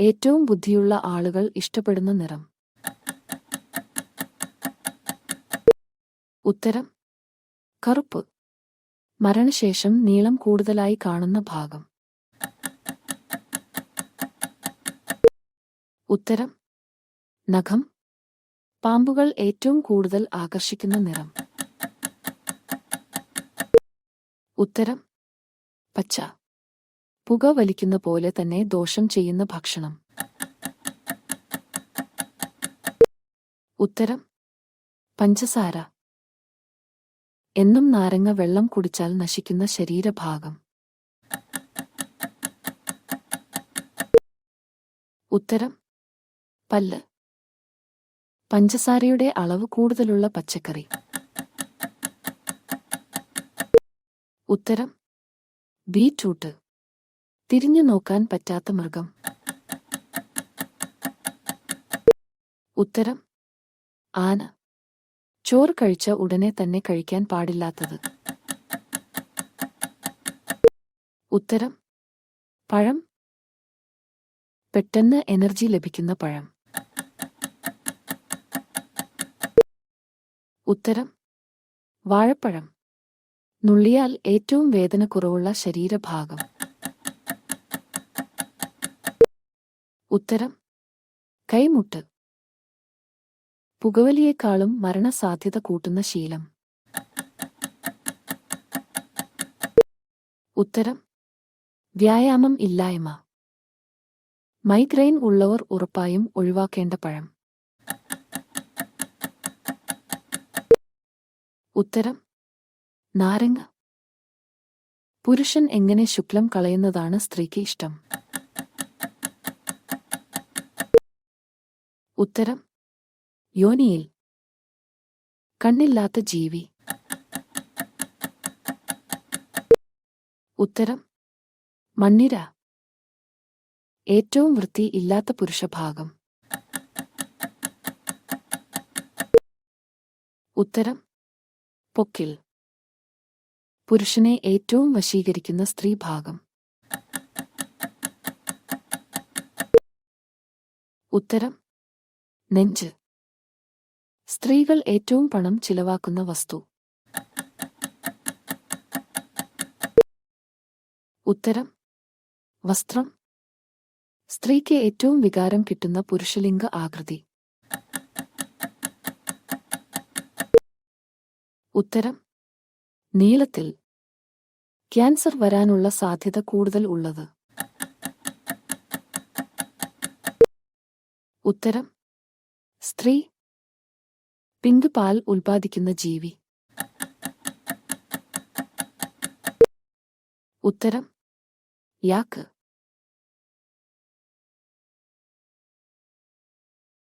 ഏറ്റവും ബുദ്ധിയുള്ള ആളുകൾ ഇഷ്ടപ്പെടുന്ന നിറം. ഉത്തരം കറുപ്പ്. മരണശേഷം നീളം കൂടുതലായി കാണുന്ന ഭാഗം. ഉത്തരം നഖം. പാമ്പുകൾ ഏറ്റവും കൂടുതൽ ആകർഷിക്കുന്ന നിറം. ഉത്തരം പച്ച. പുക വലിക്കുന്ന പോലെ തന്നെ ദോഷം ചെയ്യുന്ന ഭക്ഷണം. ഉത്തരം പഞ്ചസാര. എന്നും നാരങ്ങ വെള്ളം കുടിച്ചാൽ നശിക്കുന്ന ശരീരഭാഗം. ഉത്തരം പല്ല്. പഞ്ചസാരയുടെ അളവ് കൂടുതലുള്ള പച്ചക്കറി. ഉത്തരം ബീറ്റ്റൂട്ട്. തിരിഞ്ഞു നോക്കാൻ പറ്റാത്ത മൃഗം. ഉത്തരം ആന. ചോറ് കഴിച്ച ഉടനെ തന്നെ കഴിക്കാൻ പാടില്ലാത്തത്. ഉത്തരം പഴം. പെട്ടെന്ന് എനർജി ലഭിക്കുന്ന പഴം. ഉത്തരം വാഴപ്പഴം. നുള്ളിയാൽ ഏറ്റവും വേദന കുറവുള്ള ശരീരഭാഗം. ഉത്തരം കൈമുട്ട്. പുകവലിയേക്കാളും മരണസാധ്യത കൂട്ടുന്ന ശീലം. ഉത്തരം വ്യായാമം ഇല്ലായ്മ. മൈഗ്രെയിൻ ഉള്ളവർ ഉറപ്പായും ഒഴിവാക്കേണ്ട പഴം. ഉത്തരം നാരങ്ങ. പുരുഷൻ എങ്ങനെ ശുക്ലം കളയുന്നതാണ് സ്ത്രീക്ക് ഇഷ്ടം. ഉത്തരം യോനിയിൽ കണ്ണില്ലാത്ത ജീവി. ഉത്തരം മണ്ണിര ഏറ്റവും വൃത്തി ഇല്ലാത്ത പുരുഷഭാഗം ഉത്തരം പൊക്കിൽ പുരുഷനെ ഏറ്റവും വശീകരിക്കുന്ന സ്ത്രീഭാഗം ഉത്തരം നെഞ്ച്. സ്ത്രീകൾ ഏറ്റവും പണം ചിലവാക്കുന്ന വസ്തു. ഉത്തരം. വസ്ത്രം. സ്ത്രീക്ക് ഏറ്റവും വികാരം കിട്ടുന്ന പുരുഷലിംഗ ആകൃതി. ഉത്തരം. നീളത്തിൽ. ക്യാൻസർ വരാനുള്ള സാധ്യത കൂടുതൽ ഉള്ളത്. ഉത്തരം. സ്ത്രീ. പിങ്ക് പാൽ ഉൽപ്പാദിക്കുന്ന ജീവി. ഉത്തരം. യാക്ക്.